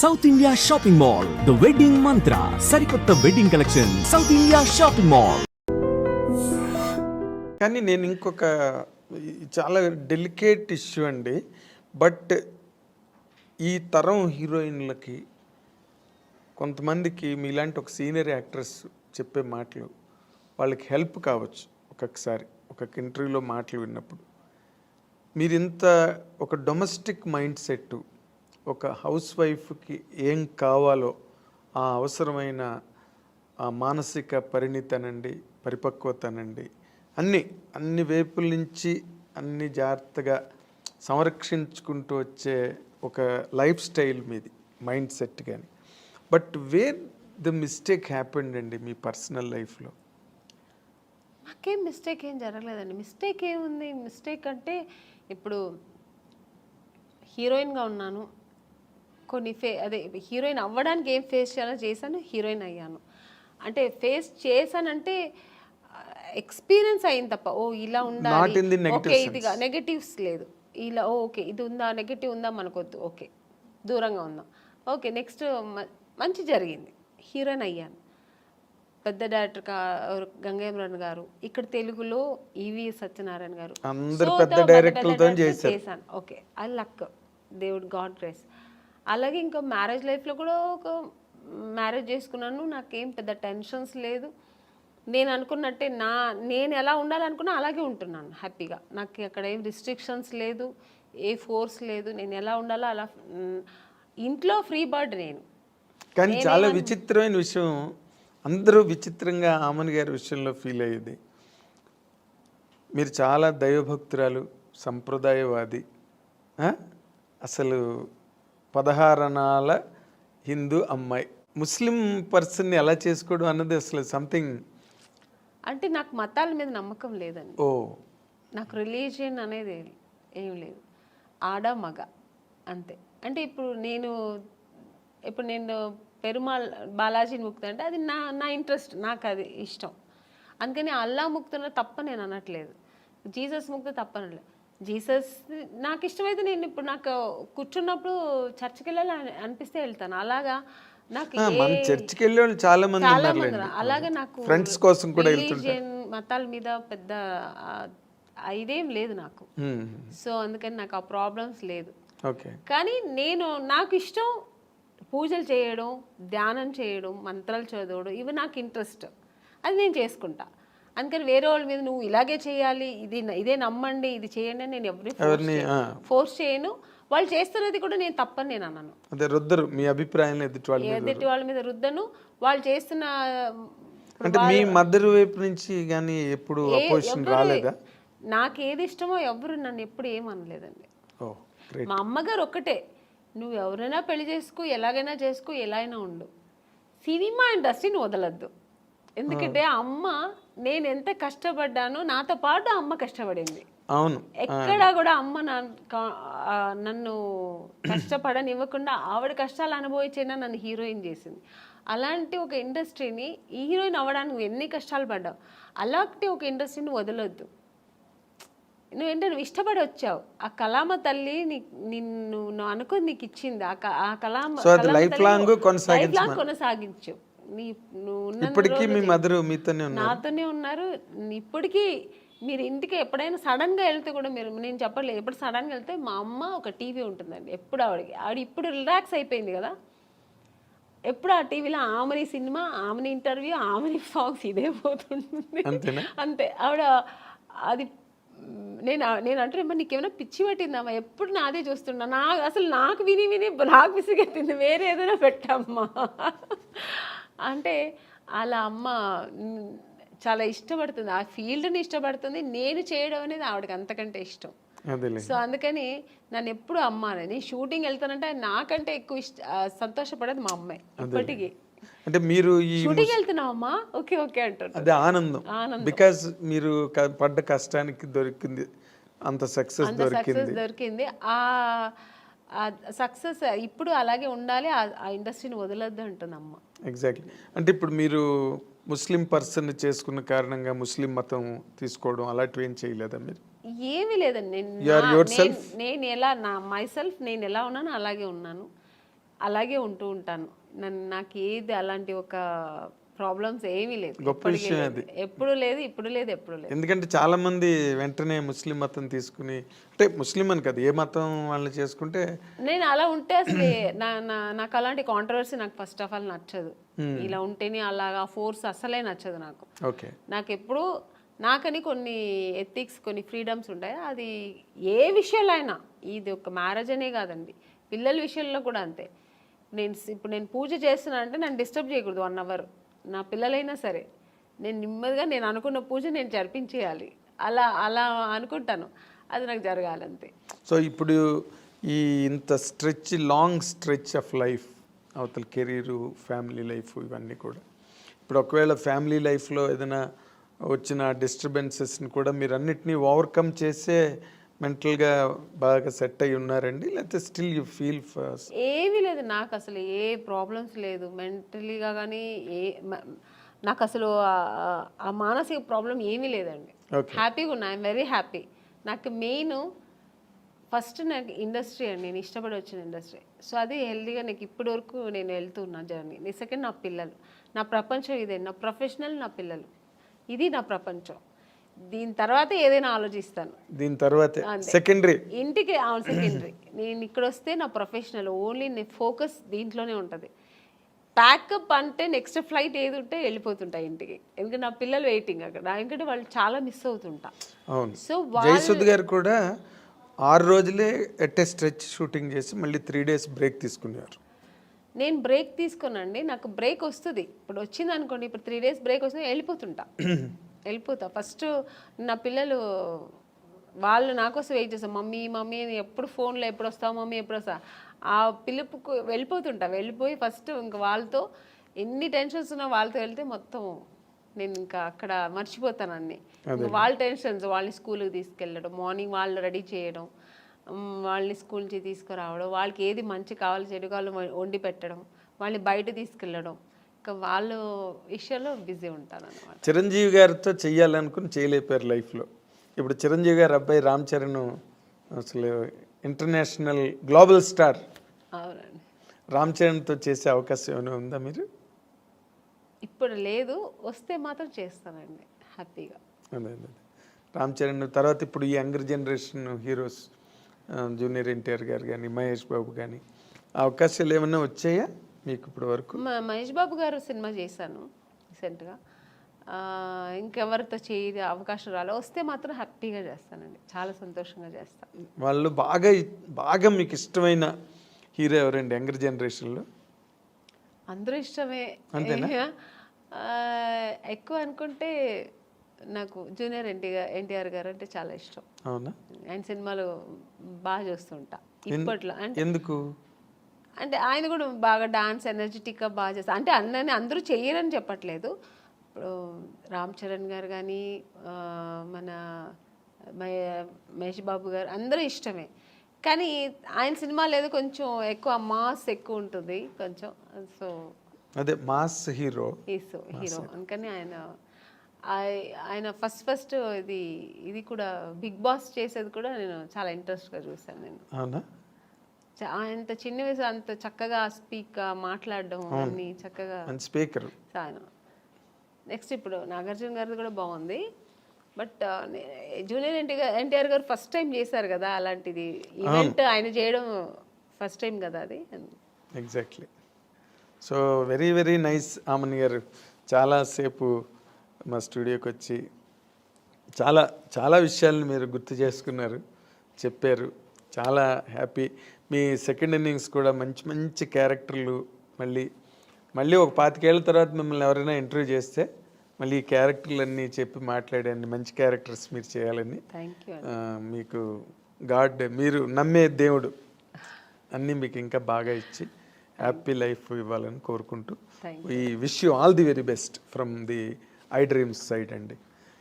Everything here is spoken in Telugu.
South India shopping mall the wedding mantra సరికొత్త wedding collection South India shopping mall కానీ నేను ఇంకొక చాలా డెలికేట్ ఇష్యూ అండి. బట్ ఈ తరం హీరోయిన్లకి కొంతమందికి మీలాంటి ఒక సీనియర్ యాక్ట్రెస్ చెప్పే మాటలు వాళ్ళకి హెల్ప్ కావచ్చు ఒక్కొక్కసారి ఒక్కొక్క ఇంటర్వ్యూలో మాటలు విన్నప్పుడు. మీరు ఇంత ఒక డొమెస్టిక్ మైండ్ సెట్ ఒక హౌస్ వైఫ్కి ఏం కావాలో ఆ అవసరమైన ఆ మానసిక పరిణితనండి పరిపక్వతనండి అన్ని అన్ని వైపుల నుంచి అన్ని జాగ్రత్తగా సంరక్షించుకుంటూ వచ్చే ఒక లైఫ్ స్టైల్ మీది మైండ్ సెట్ కానీ but where the mistake happened అండి మీ పర్సనల్ లైఫ్లో? నాకేం మిస్టేక్ ఏం జరగలేదండి. మిస్టేక్ ఏముంది? మిస్టేక్ అంటే ఇప్పుడు హీరోయిన్గా ఉన్నాను. కొన్ని ఫే అదే హీరోయిన్ అవ్వడానికి ఏం ఫేస్ చేయాలో చేశాను హీరోయిన్ అయ్యాను. అంటే ఫేస్ చేశానంటే ఎక్స్పీరియన్స్ అయింది తప్ప ఓ ఇలా ఉండాలి. ఓకే ఇదిగా నెగటివ్స్ లేదు. ఇలా ఓకే ఇది ఉందా నెగటివ్ ఉందా మనకొద్దు ఓకే దూరంగా ఉందాం. ఓకే నెక్స్ట్ మంచి జరిగింది. హీరోయిన్ అయ్యాను. పెద్ద డైరెక్టర్ గంగేమ్రన్ గారు ఇక్కడ తెలుగులో ఈవి సత్యనారాయణ గారు. చేశాను. ఓకే అది లక్. దేవుడు గాడ్ గ్రేస్. అలాగే ఇంకా మ్యారేజ్ లైఫ్లో కూడా ఒక మ్యారేజ్ చేసుకున్నాను. నాకేం పెద్ద టెన్షన్స్ లేదు. నేను అనుకున్నట్టే నా నేను ఎలా ఉండాలనుకున్నా అలాగే ఉంటున్నాను హ్యాపీగా నాకు అక్కడ ఏం రిస్ట్రిక్షన్స్ లేదు ఏ ఫోర్స్ లేదు. నేను ఎలా ఉండాలో అలా ఇంట్లో ఫ్రీ బర్డ్ నేను. కానీ చాలా విచిత్రమైన విషయం. అందరూ విచిత్రంగా ఆమన్ గారి విషయంలో ఫీల్ అయ్యేది. మీరు చాలా దైవభక్తురాలు సంప్రదాయవాది? అసలు పదహారణాల హిందూ అమ్మాయి. ముస్లిం పర్సన్ని ఎలా చేసుకోవడం అన్నది అసలు సంథింగ్. అంటే నాకు మతాల మీద నమ్మకం లేదండి. ఓ. నాకు రిలీజియన్ అనేది ఏం లేదు. ఆడ మగ అంతే. అంటే ఇప్పుడు నేను ఇప్పుడు నేను పెరుమాల్ బాలాజీని ముక్తా అంటే అది నా నా ఇంట్రెస్ట్ నాకు అది ఇష్టం. అందుకని అల్లా ముక్తున్న తప్ప నేను అనట్లేదు. జీసస్ ముక్త తప్ప అనట్లేదు జీసస్ నాకు ఇష్టమైతే నేను ఇప్పుడు నాకు కూర్చున్నప్పుడు చర్చికి వెళ్ళాలి అని- అనిపిస్తే వెళ్తాను. అలాగా నాకు మన చర్చికి వెళ్ళే వాళ్ళు చాలా మంది ఉన్నారు. అలాగే నాకు ఫ్రెండ్స్ కోసం కూడా రిలీజియన్ మతాల మీద పెద్ద ఇదేం లేదు నాకు. సో అందుకని నాకు ఆ ప్రాబ్లమ్స్ లేదు. కానీ నేను నాకు ఇష్టం పూజలు చేయడం ధ్యానం చేయడం మంత్రాలు చదవడం ఇవి నాకు ఇంట్రెస్ట్. అది నేను చేసుకుంటా. అందుకని వేరే వాళ్ళ మీద నువ్వు ఇలాగే చేయాలి ఇది ఇదే నమ్మండి ఇది చేయండి అని నేను ఎవరిని ఫోర్స్ చేయను. వాళ్ళు చేస్తున్నది కూడా నేను తప్పని నేను అన్నాను అదే రుద్దరు మీ అభిప్రాయం ఎదుటి వాళ్ళ మీద ఎదుటి వాళ్ళ మీద రుద్దను. వాళ్ళు చేస్తున్న అంటే మీ మదర్ వైపు నుంచి కానీ ఎప్పుడు అపోజిషన్ రాలేదా? నాకు ఏది ఇష్టమో ఎవరు నన్ను ఎప్పుడు ఏమనలేదండి మా అమ్మగారు ఒక్కటే నువ్వు ఎవరైనా పెళ్ళి చేసుకో ఎలాగైనా చేసుకో ఎలా అయినా ఉండు. సినిమా ఇండస్ట్రీని వదలద్దు. ఎందుకంటే అమ్మ నేను ఎంత కష్టపడ్డానో నాతో పాటు అమ్మ కష్టపడింది. అవును. ఎక్కడా కూడా అమ్మ నన్ను కష్టపడనివ్వకుండా ఆవిడ కష్టాలు అనుభవించైనా నన్ను హీరోయిన్ చేసింది. అలాంటి ఒక ఇండస్ట్రీని ఈ హీరోయిన్ అవ్వడానికి నువ్వు ఎన్ని కష్టాలు పడ్డావు? అలాంటి ఒక ఇండస్ట్రీని వదలొద్దు. నువ్వు ఏంటో నువ్వు ఇష్టపడి వచ్చావు. ఆ కళామ తల్లి నీ- నిన్ను నువ్వు అనుకుని నీకు ఇచ్చింది. ఆ క- ఆ కళామ So అది కళామ life తల్లి long నువ్వు కొనసాగించమని. life long కొనసాగించు. నీ నువ్వు ఇప్పటికీ మీ మదర్ మీతోనే ఉన్నారు. నాతోనే ఉన్నారు. ఇప్పటికీ మీరు ఇంటికి ఎప్పుడైనా సడన్గా వెళ్తే కూడా మీరు నేను చెప్పట్లేదు. ఎప్పుడు సడన్గా వెళ్తే మా అమ్మ ఒక టీవీ ఉంటుందండి. ఎప్పుడు ఆవిడకి ఆవిడ ఇప్పుడు రిలాక్స్ అయిపోయింది కదా. ఎప్పుడు ఆ టీవీలో ఆమెని సినిమా ఆమెని ఇంటర్వ్యూ ఆమెని సాంగ్స్ ఇదే పోతుంటుంది. అంతే. ఆవిడ అది నేను నేను అంటే నీకేమైనా పిచ్చి పట్టిందమ్మా ఎప్పుడు నాదే చూస్తున్నా? నా అసలు నాకు విని విని నాకు విసిగెత్తింది. వేరే ఏదైనా పెట్టమ్మా. అంటే అలా అమ్మ చాలా ఇష్టపడుతుంది. ఆ ఫీల్డ్ని ఇష్టపడుతుంది. నేను చేయడం అనేది ఆవిడకి అంతకంటే ఇష్టం. సో అందుకని నన్ను ఎప్పుడు అమ్మ నేను షూటింగ్ వెళ్తానంటే నాకంటే ఎక్కువ ఇష్ట సంతోషపడేది మా అమ్మాయి ఇప్పటికీ. అంటే మీరు ఈ షూటింగ్ వెళ్తున్నావు అమ్మా ఓకే ఓకే అంటారు అదే ఆనందం. ఆనందం. బికాజ్ మీరు పడ్డ కష్టానికి దొరికింది అంత సక్సెస్ దొరికింది. సక్సెస్ దొరికింది. ఆ సక్సెస్ ఇప్పుడు అలాగే ఉండాలి ఆ- ఇండస్ట్రీని వదలొద్దు అంటుంది అమ్మ ఎగ్జాక్ట్లీ అంటే ఇప్పుడు మీరు ముస్లిం పర్సన్ చేసుకున్న కారణంగా ముస్లిం మతం తీసుకోవడం అలాంటివి ఏం చేయలేదా మీరు? ఏమీ లేదండి. నేను ఎలా నా మై సెల్ఫ్ నేను ఎలా ఉన్నానో అలాగే ఉన్నాను. అలాగే ఉంటూ ఉంటాను. నన్ను నాకు ఏది అలాంటి ఒక ప్రాబ్లమ్స్ ఏమీ లేదు. గొప్ప విషయం లేదు. ఎప్పుడు లేదు ఇప్పుడు లేదు ఎప్పుడు లేదు. ఎందుకంటే చాలా మంది వెంటనే ముస్లిం మతం తీసుకుని అంటే ముస్లిం అని కాదు ఏ మతం వాళ్ళు చేసుకుంటే నేను అలా ఉంటే అసలు నా నాకు అలాంటి కాంట్రవర్సీ నాకు ఫస్ట్ ఆఫ్ ఆల్ నచ్చదు. ఇలా ఉంటేనే అలాగా ఫోర్స్ అసలే నచ్చదు నాకు. ఓకే. నాకు ఎప్పుడు నాకని కొన్ని ఎథిక్స్ కొన్ని ఫ్రీడమ్స్ ఉంటాయి. అది ఏ విషయంలో అయినా ఇది ఒక మ్యారేజ్ అనే కాదండి. పిల్లల విషయంలో కూడా అంతే. నేను ఇప్పుడు నేను పూజ చేస్తున్నా అంటే నన్ను డిస్టర్బ్ చేయకూడదు వన్ అవర్ నా పిల్లలైనా సరే నేను నెమ్మదిగా నేను అనుకున్న పూజ నేను జరిపించేయాలి. అలా అలా అనుకుంటాను. అది నాకు జరగాలంతే. సో ఇప్పుడు ఈ ఇంత stretch long stretch of life అవతల కెరీరు ఫ్యామిలీ లైఫ్ ఇవన్నీ కూడా. ఇప్పుడు ఒకవేళ ఫ్యామిలీ లైఫ్లో ఏదైనా వచ్చిన డిస్టర్బెన్సెస్ని కూడా మీరు అన్నిటినీ ఓవర్కమ్ చేసే మెంటల్గా బాగా సెట్ అయి ఉన్నారండి? లేకపోతే స్టిల్ యూ ఫీల్ ఫస్ట్? ఏమీ లేదు. నాకు అసలు ఏ ప్రాబ్లమ్స్ లేదు. మెంటలీగా కానీ ఏ నాకు అసలు ఆ- ఆ మానసిక ప్రాబ్లం ఏమీ లేదండి. Okay. హ్యాపీగా ఉన్నా. I'm very happy. నాకు మెయిన్ ఫస్ట్ నాకు ఇండస్ట్రీ అండి. నేను ఇష్టపడి వచ్చిన ఇండస్ట్రీ. సో అది హెల్దీగా నాకు ఇప్పటి వరకు నేను వెళ్తున్నా జర్నీ. సెకండ్ నా పిల్లలు. నా ప్రపంచం ఇదే. నా ప్రొఫెషనల్ నా పిల్లలు. ఇది నా ప్రపంచం. దీని తర్వాత ఏదైనా ఆలోచిస్తాను. దీని తర్వాతే. సెకండరీ ఇంటికి అవును సెకండరీ నేను ఇక్కడ వస్తే నా ప్రొఫెషనల్ ఓన్లీ ఫోకస్ దీంట్లోనే ఉంటుంది. ప్యాకప్ అంటే నెక్స్ట్ ఫ్లైట్ ఏది ఉంటే వెళ్ళిపోతుంటా ఇంటికి. ఎందుకంటే నా పిల్లలు వెయిటింగ్ అక్కడ. ఎందుకంటే వాళ్ళు చాలా మిస్ అవుతుంటా. అవును. సో జయసుద్ గారు కూడా ఆరు రోజులే ఎట్టే స్ట్రెచ్ షూటింగ్ చేసి మళ్ళీ త్రీ డేస్ బ్రేక్ తీసుకున్నారు నేను బ్రేక్ తీసుకోనండి నాకు బ్రేక్ వస్తుంది. ఇప్పుడు వచ్చింది అనుకోండి ఇప్పుడు త్రీ డేస్ బ్రేక్ వస్తుంది వెళ్ళిపోతుంటా. వెళ్ళిపోతా. ఫస్ట్ నా పిల్లలు వాళ్ళు నా కోసం వెయిట్ చేస్తారు. మమ్మీ మమ్మీ ఎప్పుడు ఫోన్లో ఎప్పుడు వస్తావు మమ్మీ ఎప్పుడు వస్తా? ఆ పిలుపుకు వెళ్ళిపోతుంటా. వెళ్ళిపోయి ఫస్ట్ ఇంకా వాళ్ళతో ఎన్ని టెన్షన్స్ ఉన్నా వాళ్ళతో వెళ్తే మొత్తం నేను ఇంకా అక్కడ మర్చిపోతాను అన్ని. ఇంకా వాళ్ళ టెన్షన్స్ వాళ్ళని స్కూల్కి తీసుకెళ్ళడం మార్నింగ్ వాళ్ళు రెడీ చేయడం వాళ్ళని స్కూల్ నుంచి తీసుకురావడం వాళ్ళకి ఏది మంచి కావాలి చెడు కావాలి వండి పెట్టడం వాళ్ళని బయట తీసుకెళ్ళడం వాళ్ళ విషయంలో బిజీ ఉంటాను అనమాట చిరంజీవి గారితో చెయ్యాలనుకుని చేయలేపారు లైఫ్లో. ఇప్పుడు చిరంజీవి గారి అబ్బాయి రామ్ చరణ్ అసలు ఇంటర్నేషనల్ గ్లోబల్ స్టార్. అవునండి. రామ్ చరణ్తో చేసే అవకాశం ఏమైనా ఉందా మీరు? ఇప్పుడు లేదు వస్తే మాత్రం చేస్తానండి హ్యాపీగా. అదే అదే రామ్ చరణ్ తర్వాత ఇప్పుడు ఈ younger generation heroes junior NTR గారు కానీ మహేష్ బాబు కానీ అవకాశాలు ఏమైనా వచ్చాయా? మీకు ఇప్పుడు వరకు? మహేష్ బాబు గారు సినిమా చేశాను రీసెంట్గా. ఇంకెవరితో చేయ అవకాశం రాలే. వస్తే మాత్రం హ్యాపీగా చేస్తానండి. చాలా సంతోషంగా చేస్తాను వాళ్ళు బాగా బాగా మీకు ఇష్టమైన హీరో ఎవరండి? యంగర్ జనరేషన్లో? అందరూ ఇష్టమే. ఎక్కువ అనుకుంటే నాకు జూనియర్ ఎన్టీఆర్ ఎన్టీఆర్ గారు అంటే చాలా ఇష్టం. అవునా? ఆయన సినిమాలు బాగా చూస్తుంటా. ఇప్పట్లో. అంటే ఎందుకు? అంటే ఆయన కూడా బాగా డాన్స్ ఎనర్జెటిక్గా బాగా చేస్తారు అంటే అందరిని అందరూ చెయ్యరని చెప్పట్లేదు. ఇప్పుడు రామ్ చరణ్ గారు కానీ మన మహే- మహేష్ బాబు గారు అందరూ ఇష్టమే. కానీ ఆయన సినిమాలు ఏదో కొంచెం ఎక్కువ మాస్ ఎక్కువ ఉంటుంది కొంచెం. సో అదే మాస్ హీరో. He's hero. అందుకని ఆయన ఆయ- ఆయన ఫస్ట్ ఫస్ట్ ఇది ఇది కూడా బిగ్ బాస్ చేసేది కూడా నేను చాలా ఇంట్రెస్ట్గా చూసాను నేను. అవునా? అంత చిన్న వయసు అంత చక్కగా స్పీక్ మాట్లాడడం అన్ని చక్కగా స్పీకర్. నెక్స్ట్ ఇప్పుడు నాగార్జున గారిది కూడా బాగుంది. బట్ జూనియర్ ఎన్టీఆర్ ఎన్టీఆర్ గారు ఫస్ట్ టైం చేశారు కదా అలాంటిది. ఈవెంట్ ఆయన చేయడం ఫస్ట్ టైం కదా అది. Exactly. So very very nice Aman గారు. చాలాసేపు మా స్టూడియోకి వచ్చి చాలా చాలా విషయాలను మీరు గుర్తు చేసుకున్నారు చెప్పారు. చాలా హ్యాపీ. మీ సెకండ్ ఇన్నింగ్స్ కూడా మంచి మంచి క్యారెక్టర్లు మళ్ళీ మళ్ళీ ఒక పాతికేళ్ళ తర్వాత మిమ్మల్ని ఎవరైనా ఇంటర్వ్యూ చేస్తే మళ్ళీ ఈ క్యారెక్టర్లన్నీ చెప్పి మాట్లాడండి మంచి క్యారెక్టర్స్ మీరు చేయాలని. మీకు గాడ్ మీరు నమ్మే దేవుడు అన్నీ మీకు ఇంకా బాగా ఇచ్చి హ్యాపీ లైఫ్ ఇవ్వాలని కోరుకుంటూ ఈ wish you all the very best from the I dreams side అండి.